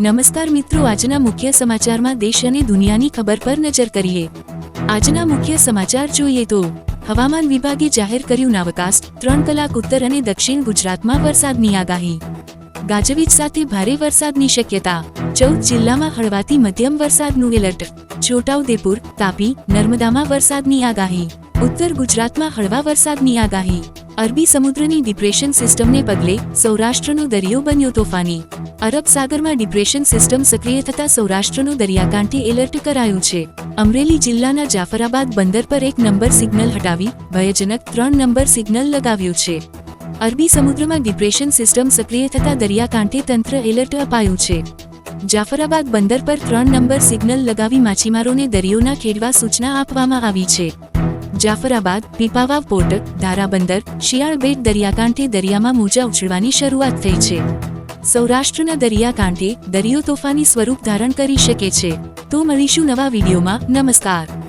નમસ્કાર મિત્રો, આજના મુખ્ય સમાચારમાં દેશ અને દુનિયાની ખબર પર નજર કરીએ. આજના મુખ્ય સમાચાર જોઈએ તો, હવામાન વિભાગે જાહેર કર્યું નાવકાસ્ટ ત્રણ કલાક ઉત્તર અને દક્ષિણ ગુજરાતમાં વરસાદની આગાહી. ગાજવીજ સાથે ભારે વરસાદની શક્યતા. ચૌદ જિલ્લામાં હળવાથી મધ્યમ વરસાદનું એલર્ટ. છોટાઉદેપુર, તાપી, નર્મદામાં વરસાદની આગાહી. ઉત્તર ગુજરાતમાં હળવા વરસાદની આગાહી. અરબી સમુદ્રની ડિપ્રેશન સિસ્ટમને પગલે સૌરાષ્ટ્રનો દરિયો બન્યો તોફાની. અરબ સાગરમાં ડિપ્રેશન સિસ્ટમ સક્રિય થતા સૌરાષ્ટ્રનો દરિયાકાંઠે એલર્ટ કરાયું છે. અમરેલી જિલ્લાના જાફરાબાદ બંદર પર એક નંબર સિગ્નલ હટાવી ભયજનક ત્રણ નંબર સિગ્નલ લગાવ્યું છે. અરબી સમુદ્રમાં ડિપ્રેશન સિસ્ટમ સક્રિય થતા દરિયાકાંઠે તંત્ર એલર્ટ અપાયું છે. જાફરાબાદ બંદર પર ત્રણ નંબર સિગ્નલ લગાવી માછીમારોને દરિયોના ખેડવા સૂચના આપવામાં આવી છે. જાફરાબાદ, પીપાવાવ પોર્ટ, ધારાબંદર, શિયાળબેટ દરિયાકાંઠે દરિયામાં મોજા ઉછળવાની શરૂઆત થઈ છે. સૌરાષ્ટ્રના દરિયાકાંઠે દરિયો તોફાની સ્વરૂપ ધારણ કરી શકે છે. તો મળીશું નવા વિડીયોમાં. નમસ્કાર.